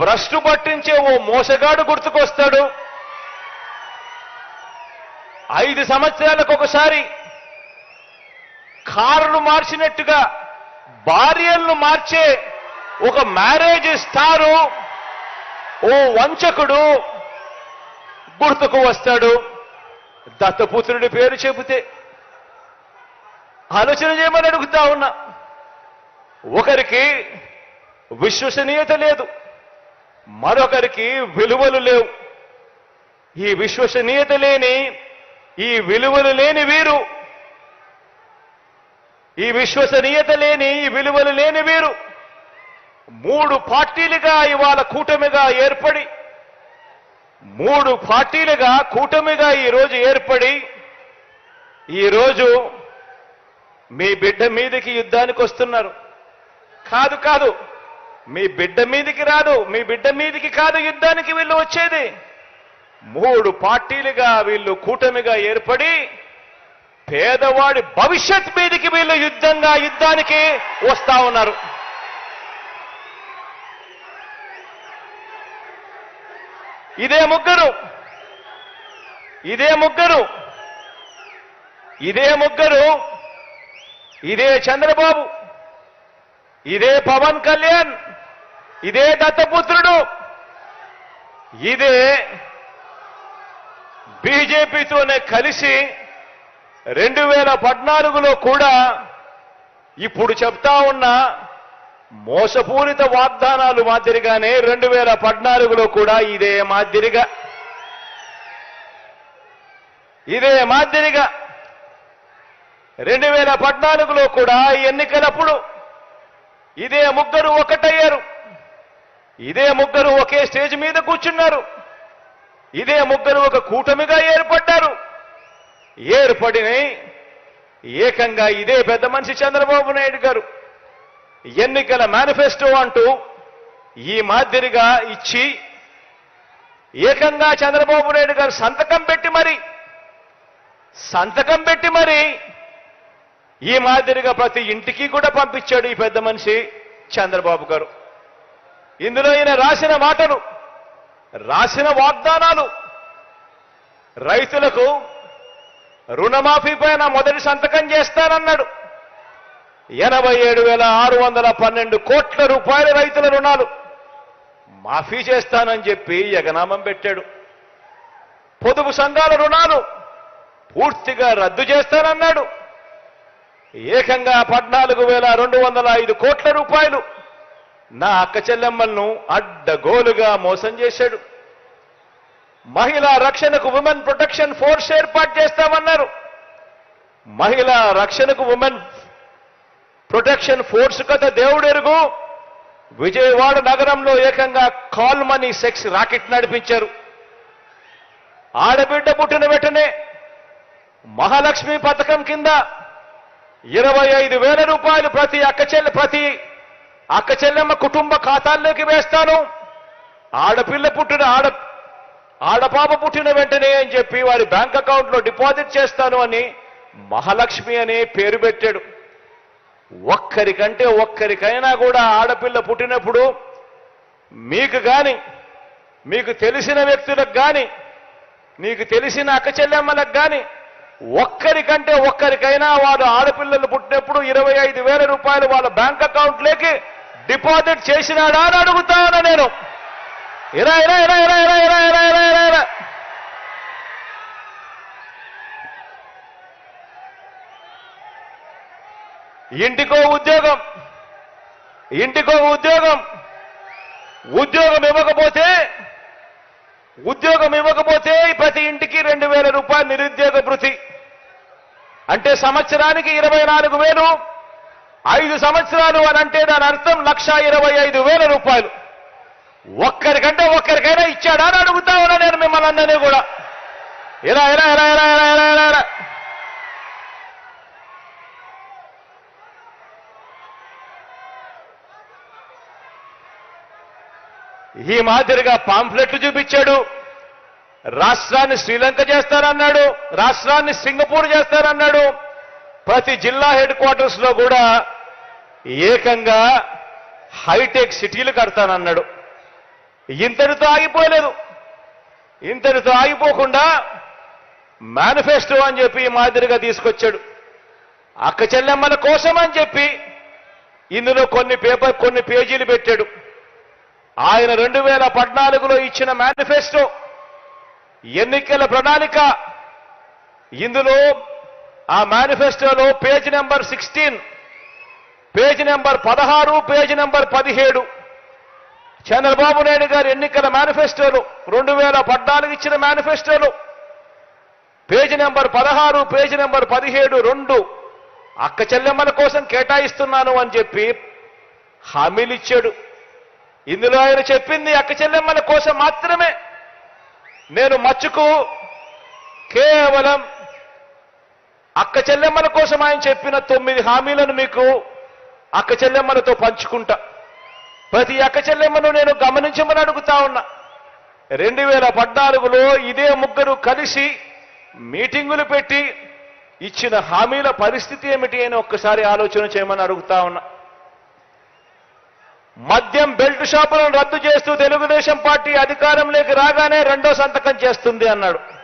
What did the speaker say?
భ్రష్టు పట్టించే ఓ మోసగాడు గుర్తుకొస్తాడు. ఐదు సంవత్సరాలకు ఒకసారి కారును మార్చినట్టుగా భార్యలను మార్చే ఒక మ్యారేజ్ స్టారు ఓ వంచకుడు గుర్తుకు వస్తాడు. దత్తపుత్రుడి పేరు చెబితే ఆలోచన చేయమని అడుగుతా ఉన్నా. ఒకరికి విశ్వసనీయత లేదు. మరొకరికి విలువలు లేవు. ఈ విశ్వసనీయత లేని ఈ విలువలు లేని వీరు. ఈ విశ్వసనీయత లేని ఈ విలువలు లేని వీరు. మూడు పార్టీలుగా ఇవాళ కూటమిగా ఏర్పడి మూడు పార్టీలుగా కూటమిగా ఈరోజు ఏర్పడి ఈరోజు మీ బిడ్డ మీదకి యుద్ధానికి వస్తున్నారు. కాదు కాదు. మీ బిడ్డ మీదికి రాదు మీ బిడ్డ మీదికి కాదు యుద్ధానికి వీళ్ళు వచ్చేది. మూడు పార్టీలుగా వీళ్ళు కూటమిగా ఏర్పడి పేదవాడి భవిష్యత్ మీదికి వీళ్ళు యుద్ధంగా యుద్ధానికి వస్తా ఉన్నారు. ఇదే ముగ్గురు. ఇదే ముగ్గురు. ఇదే ముగ్గురు. ఇదే చంద్రబాబు. ఇదే పవన్ కళ్యాణ్. ఇదే దత్తపుత్రుడు. ఇదే బీజేపీతోనే కలిసి రెండు వేల పద్నాలుగులో కూడా ఇప్పుడు చెప్తా ఉన్న మోసపూరిత వాగ్దానాలు మాదిరిగానే రెండు వేల పద్నాలుగులో కూడా ఇదే మాదిరిగా. ఇదే మాదిరిగా రెండు వేల పద్నాలుగులో కూడా ఎన్నికలప్పుడు ఇదే ముగ్గురు ఒకటై ఇదే ముగ్గురు ఒకే స్టేజ్ మీద కూర్చున్నారు. ఇదే ముగ్గురు ఒక కూటమిగా ఏర్పడ్డారు. ఏర్పడిన ఏకంగా ఇదే పెద్ద మనిషి చంద్రబాబు నాయుడు గారు ఎన్నికల మేనిఫెస్టో అంటూ ఈ మాదిరిగా ఇచ్చి ఏకంగా చంద్రబాబు నాయుడు గారు సంతకం పెట్టి మరి సంతకం పెట్టి మరి ఈ మాదిరిగా ప్రతి ఇంటికి కూడా పంపించాడు ఈ పెద్ద మనిషి చంద్రబాబు గారు. ఇందులో ఈయన రాసిన మాటలు రాసిన వాగ్దానాలు. రైతులకు రుణమాఫీ పైన మొదటి సంతకం చేస్తానన్నాడు. ఎనభై ఏడు వేల ఆరు వందల పన్నెండు కోట్ల రూపాయల రైతుల రుణాలు మాఫీ చేస్తానని చెప్పి ఎగనామం పెట్టాడు. పొదుపు సంఘాల రుణాలు పూర్తిగా రద్దు చేస్తానన్నాడు. ఏకంగా పద్నాలుగు వేల రెండు వందల ఐదు కోట్ల రూపాయలు నా అక్క చెల్లెమ్మలను అడ్డగోలుగా మోసం చేశాడు. మహిళా రక్షణకు ఉమెన్ ప్రొటెక్షన్ ఫోర్స్ ఏర్పాటు చేస్తామన్నారు. మహిళా రక్షణకు ఉమెన్ ప్రొటెక్షన్ ఫోర్స్ కథ దేవుడెరుగు. విజయవాడ నగరంలో ఏకంగా కాల్ మనీ సెక్స్ రాకెట్ నడిపించారు. ఆడబిడ్డ పుట్టిన వెంటనే మహాలక్ష్మి పథకం కింద ఇరవై ఐదు వేల రూపాయలు ప్రతి అక్కచెల్లె ప్రతి అక్క చెల్లెమ్మ కుటుంబ ఖాతాల్లోకి వేస్తాను. ఆడపిల్ల పుట్టిన ఆడ ఆడపాప పుట్టిన వెంటనే అని చెప్పి వారి బ్యాంక్ అకౌంట్లో డిపాజిట్ చేస్తాను అని మహాలక్ష్మి అనే పేరు పెట్టాడు. ఒక్కరికంటే ఒక్కరికైనా కూడా ఆడపిల్ల పుట్టినప్పుడు మీకు కానీ మీకు తెలిసిన వ్యక్తులకు కానీ మీకు తెలిసిన అక్క చెల్లెమ్మలకు గాని ఒక్కరికంటే ఒక్కరికైనా వారు ఆడపిల్లలు పుట్టినప్పుడు ఇరవై ఐదు వేల రూపాయలు వాళ్ళ బ్యాంక్ అకౌంట్లోకి డిపాజిట్ చేసినాడా అని అడుగుతాను నేను ఇరా ఇరా ఇరా ఇరా ఇరా ఇరా ఇరా ఇరా ఇరా ఇరా ఇంటికో ఉద్యోగం ఇంటికో ఉద్యోగం ఉద్యోగం ఇవ్వకపోతే ఉద్యోగం ఇవ్వకపోతే ప్రతి ఇంటికి రెండు వేల రూపాయలు నిరుద్యోగ భృతి అంటే సంవత్సరానికి ఇరవై నాలుగు వేలు ఐదు సంవత్సరాలు అని అంటే దాని అర్థం లక్ష ఇరవై ఐదు వేల రూపాయలు. ఒక్కరికంటే ఒక్కరికైనా ఇచ్చాడా అని అడుగుతా ఉన్నా నేను మిమ్మల్ని అందరినీ కూడా. ఇలా ఇలా ఇలా ఇలా ఇలా ఇలా ఇలా ఇలా. ఈ మాదిరిగా పాంఫ్లెట్లు చూపించాడు. రాష్ట్రాన్ని శ్రీలంక చేస్తారన్నాడు రాష్ట్రాన్ని సింగపూర్ చేస్తారన్నాడు ప్రతి జిల్లా హెడ్ క్వార్టర్స్లో కూడా ఏకంగా హైటెక్ సిటీలు కడతానన్నాడు. ఇంతటితో ఆగిపోలేదు. ఇంతటితో ఆగిపోకుండా మేనిఫెస్టో అని చెప్పి మాదిరిగా తీసుకొచ్చాడు. అక్క చెల్లెమ్మల కోసం అని చెప్పి ఇందులో కొన్ని పేపర్ కొన్ని పేజీలు పెట్టాడు. ఆయన రెండు వేల పద్నాలుగులో ఇచ్చిన మేనిఫెస్టో ఎన్నికల ప్రణాళిక ఇందులో ఆ మేనిఫెస్టోలో page number sixteen page number పదహారు పేజ్ నెంబర్ పదిహేడు. చంద్రబాబు నాయుడు గారి ఎన్నికల మేనిఫెస్టోలు రెండు వేల పద్నాలుగు ఇచ్చిన మేనిఫెస్టోలు. పేజీ నెంబర్ పదహారు పేజీ నెంబర్ పదిహేడు రెండు. అక్క చెల్లెమ్మల కోసం కేటాయిస్తున్నాను అని చెప్పి హామీలు ఇచ్చాడు. ఇందులో ఆయన చెప్పింది అక్క చెల్లెమ్మల కోసం మాత్రమే. నేను మచ్చుకు కేవలం అక్క చెల్లెమ్మల కోసం ఆయన చెప్పిన తొమ్మిది హామీలను మీకు అక్క చెల్లెమ్మలతో పంచుకుంటా. ప్రతి అక్క చెల్లెమ్మను నేను గమనించమని అడుగుతా ఉన్నా. రెండు వేల పద్నాలుగులో ఇదే ముగ్గురు కలిసి మీటింగులు పెట్టి ఇచ్చిన హామీల పరిస్థితి ఏమిటి అని ఒక్కసారి ఆలోచన చేయమని అడుగుతా ఉన్నా. మద్యం బెల్ట్ షాపులను రద్దు చేస్తూ తెలుగుదేశం పార్టీ అధికారంలోకి రాగానే రెండో సంతకం చేస్తుంది అన్నాడు.